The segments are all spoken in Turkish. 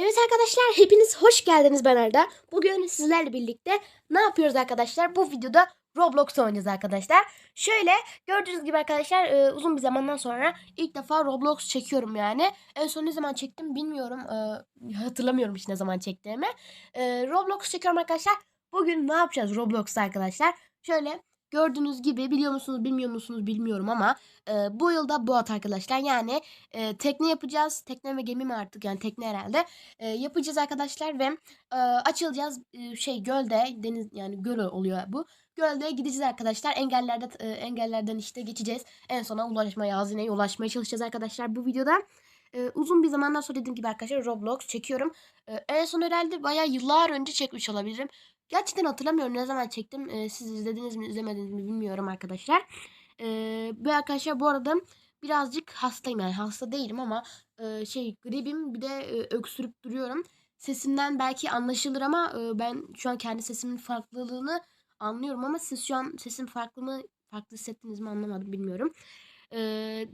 Evet arkadaşlar hepiniz hoş geldiniz ben Arda. Bugün sizlerle birlikte ne yapıyoruz arkadaşlar? Bu videoda Roblox oynayacağız arkadaşlar. Şöyle gördüğünüz gibi arkadaşlar e, uzun bir zamandan sonra ilk defa Roblox çekiyorum yani. En son ne zaman çektim bilmiyorum. E, hatırlamıyorum hiç ne zaman çektiğimi. E, Roblox çekiyorum arkadaşlar. Bugün ne yapacağız Roblox'ta arkadaşlar? Şöyle gördüğünüz gibi biliyor musunuz bilmiyor musunuz bilmiyorum ama e, bu yılda Boğat arkadaşlar. Yani e, tekne yapacağız. Tekne ve gemi mi artık yani tekne herhalde. E, yapacağız arkadaşlar ve e, açılacağız e, şey gölde deniz yani göl oluyor bu. Gölde gideceğiz arkadaşlar. Engellerde e, engellerden işte geçeceğiz. En sona ulaşmaya, hazineye ulaşmaya çalışacağız arkadaşlar bu videoda. E, uzun bir zamandan sonra dediğim gibi arkadaşlar Roblox çekiyorum. E, en son herhalde bayağı yıllar önce çekmiş olabilirim. Gerçekten hatırlamıyorum ne zaman çektim. E, siz izlediniz mi izlemediniz mi bilmiyorum arkadaşlar. E, ve arkadaşlar bu arada birazcık hastayım yani hasta değilim ama e, şey gribim bir de e, öksürüp duruyorum. Sesimden belki anlaşılır ama e, ben şu an kendi sesimin farklılığını anlıyorum ama siz şu an sesim farklı mı farklı hissettiniz mi anlamadım bilmiyorum. E,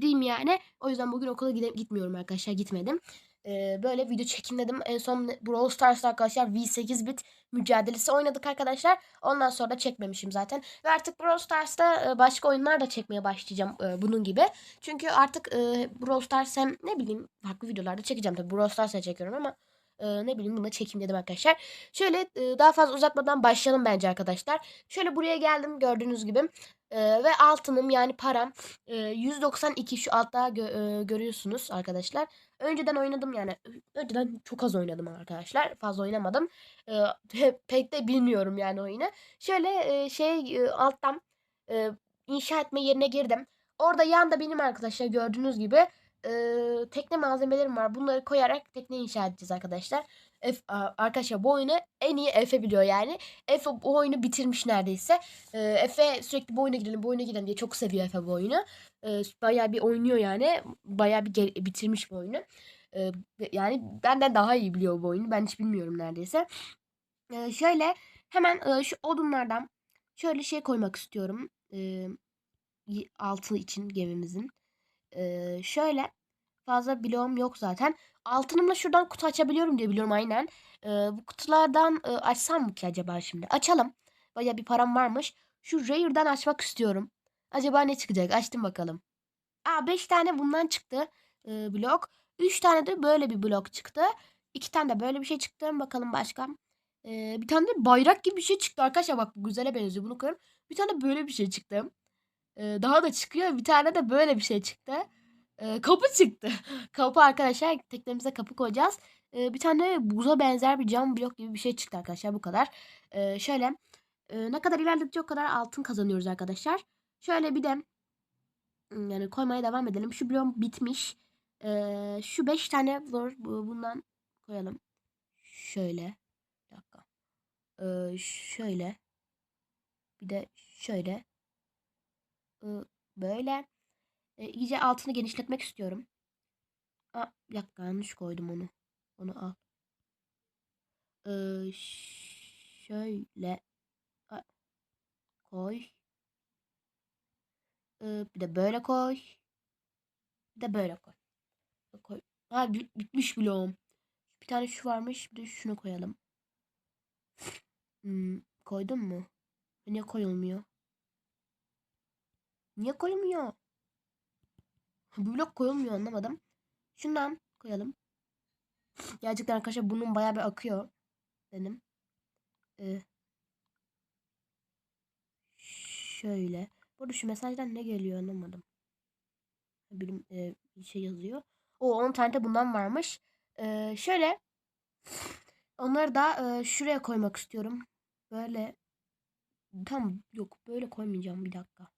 diyeyim yani o yüzden bugün okula gide- gitmiyorum arkadaşlar gitmedim. E, böyle video çekim dedim. En son Brawl Stars'ta arkadaşlar V8 bit mücadelesi oynadık arkadaşlar. Ondan sonra da çekmemişim zaten. Ve artık Brawl Stars'ta başka oyunlar da çekmeye başlayacağım e, bunun gibi. Çünkü artık e, Brawl Stars hem ne bileyim farklı videolarda çekeceğim tabii. Brawl Stars'ta çekiyorum ama e, ne bileyim bunu çekeyim dedim arkadaşlar. Şöyle e, daha fazla uzatmadan başlayalım bence arkadaşlar. Şöyle buraya geldim gördüğünüz gibi. E, ve altınım yani param e, 192 şu altta gö- e, görüyorsunuz arkadaşlar. Önceden oynadım yani. Önceden çok az oynadım arkadaşlar. Fazla oynamadım. E, pek de bilmiyorum yani oyunu. Şöyle e, şey e, alttan e, inşa etme yerine girdim. Orada yanda benim arkadaşlar gördüğünüz gibi e, tekne malzemelerim var. Bunları koyarak tekne inşa edeceğiz arkadaşlar. A- arkadaşlar bu oyunu en iyi Efe biliyor yani. Efe bu oyunu bitirmiş neredeyse. Efe sürekli bu oyuna girelim bu oyuna girelim diye çok seviyor Efe bu oyunu. Bayağı bir oynuyor yani. Bayağı bir bitirmiş bu oyunu. Yani benden daha iyi biliyor bu oyunu. Ben hiç bilmiyorum neredeyse. Şöyle hemen şu odunlardan şöyle şey koymak istiyorum. Altı için gemimizin. Şöyle fazla bloğum yok zaten. Altınımla şuradan kutu açabiliyorum diye biliyorum aynen. Ee, bu kutulardan e, açsam mı ki acaba şimdi? Açalım. Baya bir param varmış. Şu Rare'dan açmak istiyorum. Acaba ne çıkacak? Açtım bakalım. Aa 5 tane bundan çıktı e, blok. 3 tane de böyle bir blok çıktı. 2 tane de böyle bir şey çıktı. Bakalım başka. Ee, bir tane de bayrak gibi bir şey çıktı arkadaşlar. Bak bu güzele benziyor. Bunu koyuyorum. Bir tane böyle bir şey çıktı. Ee, daha da çıkıyor. Bir tane de böyle bir şey çıktı. Ee, kapı çıktı. kapı arkadaşlar. Teknemize kapı koyacağız. Ee, bir tane buza benzer bir cam blok gibi bir şey çıktı arkadaşlar. Bu kadar. Ee, şöyle. e, ne kadar ilerledikçe o kadar altın kazanıyoruz arkadaşlar. Şöyle bir de yani koymaya devam edelim. Şu bloğum bitmiş. Ee, şu 5 tane var. Bu- Bundan koyalım. Şöyle. Bir dakika. Ee, şöyle. Bir de şöyle. Ee, böyle. E, iyice altını genişletmek istiyorum. Aa, bir dakika yanlış koydum onu. Onu al. Ee, şöyle Aa, koy. Ee, bir de böyle koy. Bir de böyle koy. koy. Ha bit- bitmiş bloğum. Bir tane şu varmış. Bir de şunu koyalım. Hmm, koydun mu? Niye koyulmuyor? Niye koyulmuyor? Blok koyulmuyor anlamadım. Şundan koyalım. Gerçekten arkadaşlar bunun bayağı bir akıyor. Benim. Ee, şöyle. Burada şu mesajdan ne geliyor anlamadım. Bir e, bir şey yazıyor. O 10 tane de bundan varmış. Ee, şöyle. Onları da e, şuraya koymak istiyorum. Böyle. Tam yok böyle koymayacağım bir dakika.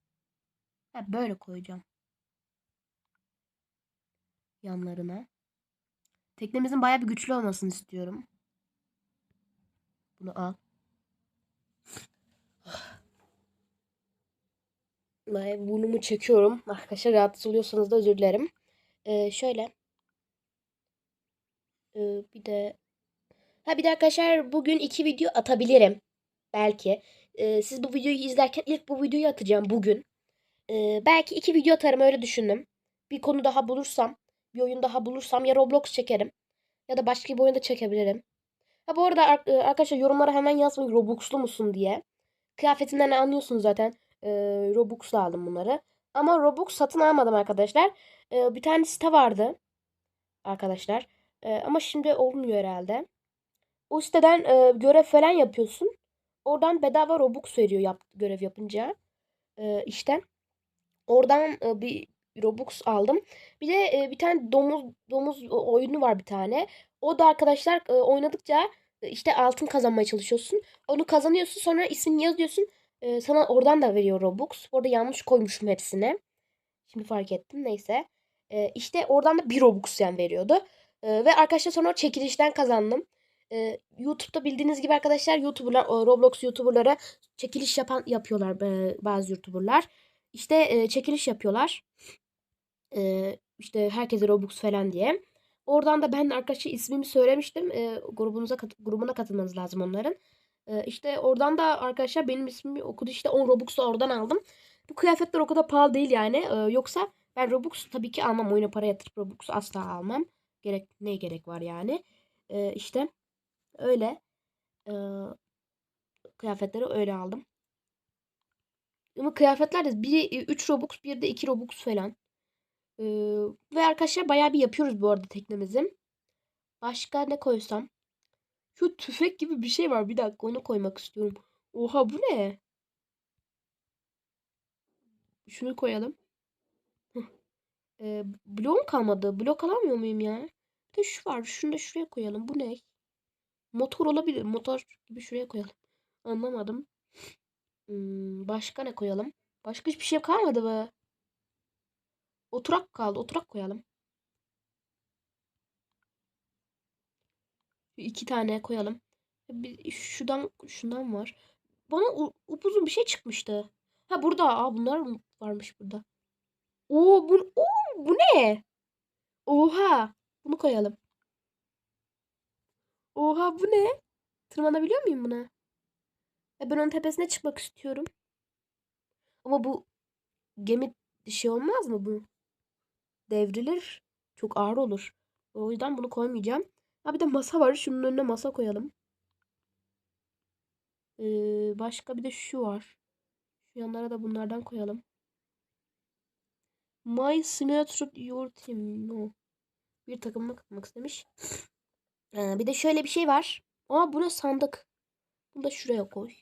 Ha, böyle koyacağım. Yanlarına. Teknemizin bayağı bir güçlü olmasını istiyorum. Bunu al. Bayağı burnumu çekiyorum. Arkadaşlar rahatsız oluyorsanız da özür dilerim. Ee, şöyle. Ee, bir de Ha bir de arkadaşlar bugün iki video atabilirim. Belki. Ee, siz bu videoyu izlerken ilk bu videoyu atacağım bugün. Ee, belki iki video atarım öyle düşündüm. Bir konu daha bulursam, bir oyun daha bulursam ya Roblox çekerim. Ya da başka bir oyunda çekebilirim. Ha bu arada ar- e, arkadaşlar yorumlara hemen yazmayın Robux'lu musun diye. Kıyafetinden anlıyorsunuz zaten. E, Robux'la aldım bunları. Ama Robux satın almadım arkadaşlar. E, bir tane site vardı. Arkadaşlar. E, ama şimdi olmuyor herhalde. O siteden e, görev falan yapıyorsun. Oradan bedava Robux veriyor yap, görev yapınca. E, işte. Oradan e, bir Robux aldım. Bir de e, bir tane domuz domuz oyunu var bir tane. O da arkadaşlar e, oynadıkça e, işte altın kazanmaya çalışıyorsun. Onu kazanıyorsun sonra ismini yazıyorsun. E, sana oradan da veriyor Robux. Orada yanlış koymuşum hepsini. Şimdi fark ettim neyse. E, işte oradan da bir Robux yani veriyordu. E, ve arkadaşlar sonra o çekilişten kazandım. E, YouTube'da bildiğiniz gibi arkadaşlar YouTuber'lar, Roblox YouTuber'lara çekiliş yapan yapıyorlar e, bazı YouTuber'lar. İşte e, çekiliş yapıyorlar. E, işte herkese Robux falan diye. Oradan da ben arkadaşlar ismimi söylemiştim. E, grubunuza kat- grubuna katılmanız lazım onların. E, işte oradan da arkadaşlar benim ismimi okudu. İşte 10 Robux'u oradan aldım. Bu kıyafetler o kadar pahalı değil yani. E, yoksa ben Robux tabii ki almam. Oyuna para yatırıp Robux asla almam. Gerek ne gerek var yani. E, işte öyle. E, kıyafetleri öyle aldım. Ama kıyafetler de biri 3 Robux, bir de 2 Robux falan. Ee, ve arkadaşlar bayağı bir yapıyoruz bu arada teknemizi. Başka ne koysam? Şu tüfek gibi bir şey var. Bir dakika onu koymak istiyorum. Oha bu ne? Şunu koyalım. Ee, bloğum kalmadı. Blok alamıyor muyum ya? Bir de şu var. Şunu da şuraya koyalım. Bu ne? Motor olabilir. Motor gibi şuraya koyalım. Anlamadım. Hmm, başka ne koyalım? Başka hiçbir şey kalmadı be. Oturak kaldı. Oturak koyalım. İki tane koyalım. Bir, şuradan şundan var. Bana upuzun bir şey çıkmıştı. Ha burada. Aa bunlar mı varmış burada. Oo bu, oo, bu ne? Oha. Bunu koyalım. Oha bu ne? Tırmanabiliyor muyum buna? E ben onun tepesine çıkmak istiyorum. Ama bu gemi şey olmaz mı bu? Devrilir. Çok ağır olur. O yüzden bunu koymayacağım. Ha bir de masa var. Şunun önüne masa koyalım. Ee, başka bir de şu var. Şu yanlara da bunlardan koyalım. My Simulator Your Team. No. Bir takımına katılmak istemiş. Ee, bir de şöyle bir şey var. Aa bu ne sandık. Bunu da şuraya koy.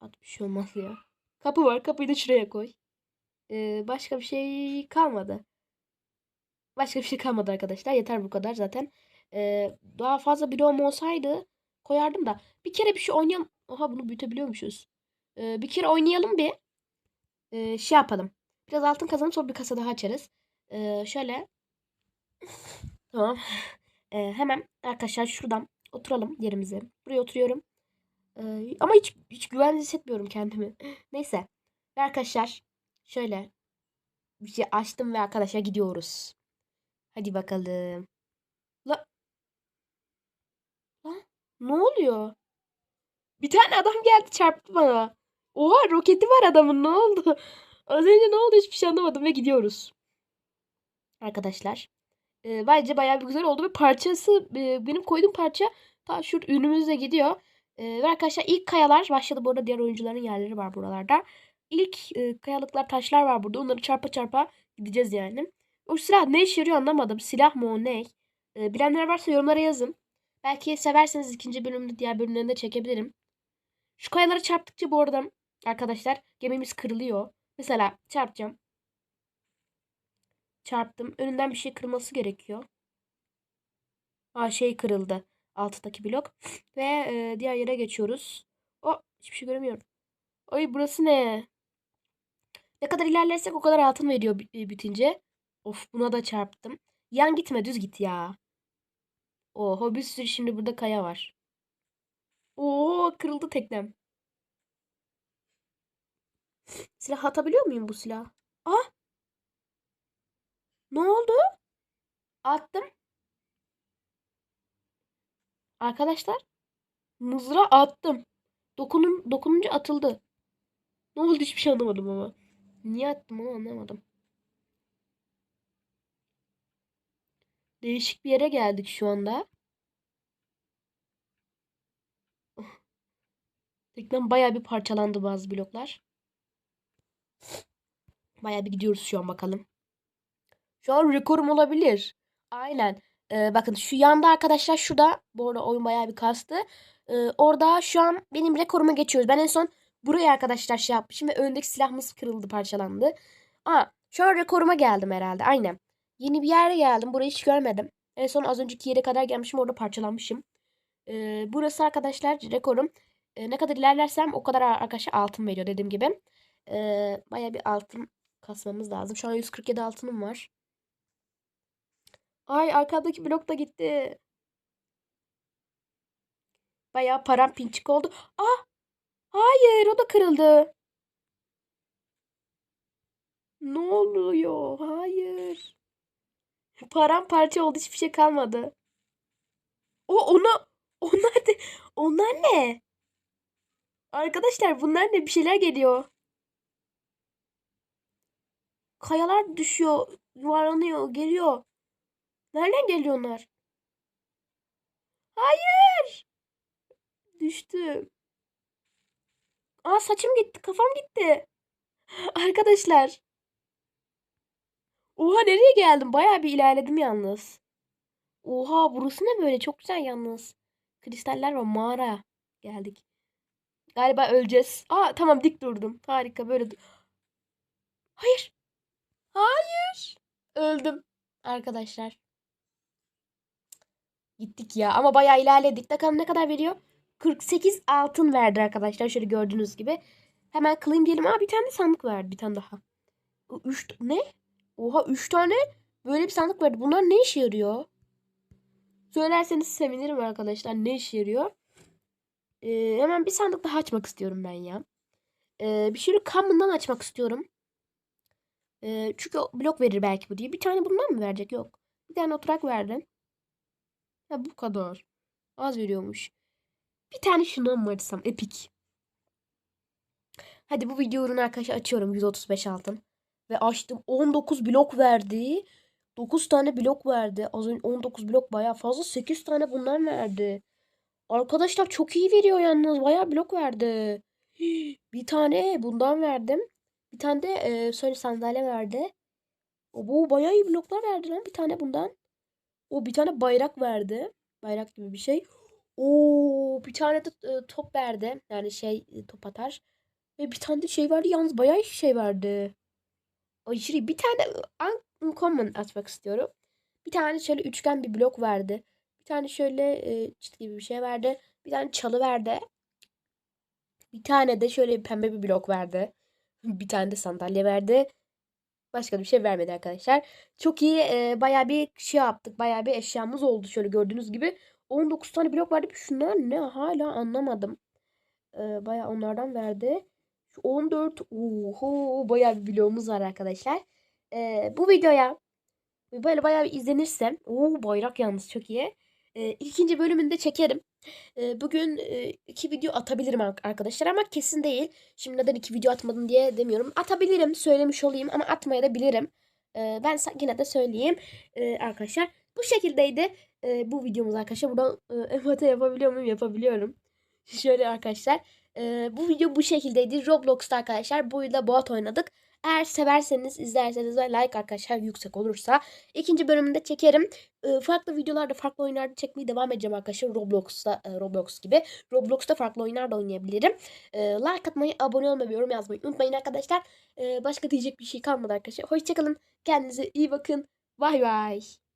At bir şey olmaz ya. Kapı var. Kapıyı da şuraya koy. Ee, başka bir şey kalmadı. Başka bir şey kalmadı arkadaşlar. Yeter bu kadar zaten. Ee, daha fazla bloğum olsaydı koyardım da. Bir kere bir şey oynayalım. Oha bunu büyütebiliyormuşuz. Ee, bir kere oynayalım bir. Ee, şey yapalım. Biraz altın kazanıp sonra bir kasa daha açarız. Ee, şöyle. Tamam. Ee, hemen arkadaşlar şuradan oturalım yerimize. Buraya oturuyorum. Ee, ama hiç, hiç güvenli hissetmiyorum kendimi. Neyse. Ve arkadaşlar şöyle bir şey açtım ve arkadaşlar gidiyoruz. Hadi bakalım. La, la ne oluyor? Bir tane adam geldi çarptı bana. Oha roketi var adamın ne oldu? Az önce ne oldu hiçbir şey anlamadım ve gidiyoruz. Arkadaşlar. E, bence bayağı bir güzel oldu ve parçası e, benim koyduğum parça ta şu önümüzde gidiyor. E, ve arkadaşlar ilk kayalar başladı. Bu arada diğer oyuncuların yerleri var buralarda. İlk e, kayalıklar taşlar var burada. Onları çarpa çarpa gideceğiz yani. O silah ne işe yarıyor anlamadım. Silah mı o ne? E, bilenler varsa yorumlara yazın. Belki severseniz ikinci bölümde diğer bölümlerinde çekebilirim. Şu kayalara çarptıkça bu arada arkadaşlar gemimiz kırılıyor. Mesela çarpacağım. Çarptım. Önünden bir şey kırılması gerekiyor. Aa şey kırıldı. Alttaki blok. Ve e, diğer yere geçiyoruz. O hiçbir şey göremiyorum. Ay burası ne? Ne kadar ilerlersek o kadar altın veriyor e, bitince. Of buna da çarptım. Yan gitme düz git ya. Oho bir sürü şimdi burada kaya var. Oo kırıldı teknem. Silah atabiliyor muyum bu silah? Ah! Ne oldu? Attım. Arkadaşlar mızrağı attım. Dokunun, dokununca atıldı. Ne oldu hiçbir şey anlamadım ama. Niye attım onu anlamadım. Değişik bir yere geldik şu anda. Teknem baya bir parçalandı bazı bloklar. Baya bir gidiyoruz şu an bakalım. Şu an rekorum olabilir. Aynen. Ee, bakın şu yanda arkadaşlar şurada. Bu arada oyun baya bir kastı. Ee, orada şu an benim rekoruma geçiyoruz. Ben en son buraya arkadaşlar şey yapmışım ve öndeki silahımız kırıldı parçalandı. Aa şu an rekoruma geldim herhalde. Aynen. Yeni bir yere geldim. Burayı hiç görmedim. En son az önceki yere kadar gelmişim. Orada parçalanmışım. Ee, burası arkadaşlar rekorum. Ee, ne kadar ilerlersem o kadar arkadaşlar altın veriyor dediğim gibi. Ee, bayağı bir altın kasmamız lazım. Şu an 147 altınım var. Ay arkadaki blok da gitti. Bayağı param pinçik oldu. Ah! Hayır o da kırıldı. Ne oluyor? Hayır. Paramparça oldu hiçbir şey kalmadı. O ona onlar ne? Onlar ne? Arkadaşlar bunlar ne? Bir şeyler geliyor. Kayalar düşüyor, yuvarlanıyor, geliyor. Nereden geliyor onlar? Hayır. Düştüm. Aa saçım gitti, kafam gitti. Arkadaşlar. Oha nereye geldim? Bayağı bir ilerledim yalnız. Oha burası ne böyle? Çok güzel yalnız. Kristaller var mağara. Geldik. Galiba öleceğiz. Aa tamam dik durdum. Harika böyle. Hayır. Hayır. Öldüm. Arkadaşlar. Gittik ya ama bayağı ilerledik. Bakalım ne kadar veriyor? 48 altın verdi arkadaşlar. Şöyle gördüğünüz gibi. Hemen claim diyelim. Aa bir tane de sandık verdi. Bir tane daha. 3 ne? Oha 3 tane böyle bir sandık verdi. Bunlar ne işe yarıyor? Söylerseniz sevinirim arkadaşlar. Ne işe yarıyor? Ee, hemen bir sandık daha açmak istiyorum ben ya. Ee, bir sürü common'dan açmak istiyorum. Ee, çünkü blok verir belki bu diye. Bir tane bundan mı verecek? Yok. Bir tane oturak verdim. Ha bu kadar. Az veriyormuş. Bir tane şundan mı açsam? Epik. Hadi bu video ürünü arkadaşlar açıyorum. 135 altın. Ve açtım. 19 blok verdi. 9 tane blok verdi. Az önce 19 blok bayağı fazla. 8 tane bundan verdi. Arkadaşlar çok iyi veriyor yalnız. Bayağı blok verdi. Bir tane bundan verdim. Bir tane de e, söyle sandalye verdi. O bu bayağı iyi bloklar verdi lan. Bir tane bundan. O bir tane bayrak verdi. Bayrak gibi bir şey. Oo bir tane de e, top verdi. Yani şey e, top atar. Ve bir tane de şey verdi. Yalnız bayağı iyi şey verdi. Aşırı bir tane uncommon açmak istiyorum. Bir tane şöyle üçgen bir blok verdi. Bir tane şöyle e, çit gibi bir şey verdi. Bir tane çalı verdi. Bir tane de şöyle pembe bir blok verdi. Bir tane de sandalye verdi. Başka bir şey vermedi arkadaşlar. Çok iyi e, bayağı bir şey yaptık. Bayağı bir eşyamız oldu şöyle gördüğünüz gibi. 19 tane blok verdi. Şunlar ne hala anlamadım. E, bayağı onlardan verdi. Şu 14 oho bayağı bir bloğumuz var arkadaşlar. E, bu videoya böyle bayağı bir izlenirse o bayrak yalnız çok iyi. E, ikinci bölümünde çekerim. E, bugün e, iki video atabilirim arkadaşlar ama kesin değil. Şimdi neden iki video atmadım diye demiyorum. Atabilirim söylemiş olayım ama atmaya da bilirim. E, ben yine de söyleyeyim e, arkadaşlar. Bu şekildeydi e, bu videomuz arkadaşlar. Buradan e, emote yapabiliyor muyum? Yapabiliyorum. Şöyle arkadaşlar. E, bu video bu şekildeydi. Roblox'ta arkadaşlar bu yılda bot oynadık. Eğer severseniz, izlerseniz ve like arkadaşlar yüksek olursa ikinci bölümünde çekerim. E, farklı videolarda, farklı oyunlarda çekmeye devam edeceğim arkadaşlar. Roblox'ta, e, Roblox gibi. Roblox'ta farklı oyunlar da oynayabilirim. E, like atmayı, abone olmayı, yorum yazmayı unutmayın arkadaşlar. E, başka diyecek bir şey kalmadı arkadaşlar. Hoşçakalın. Kendinize iyi bakın. Bay bay.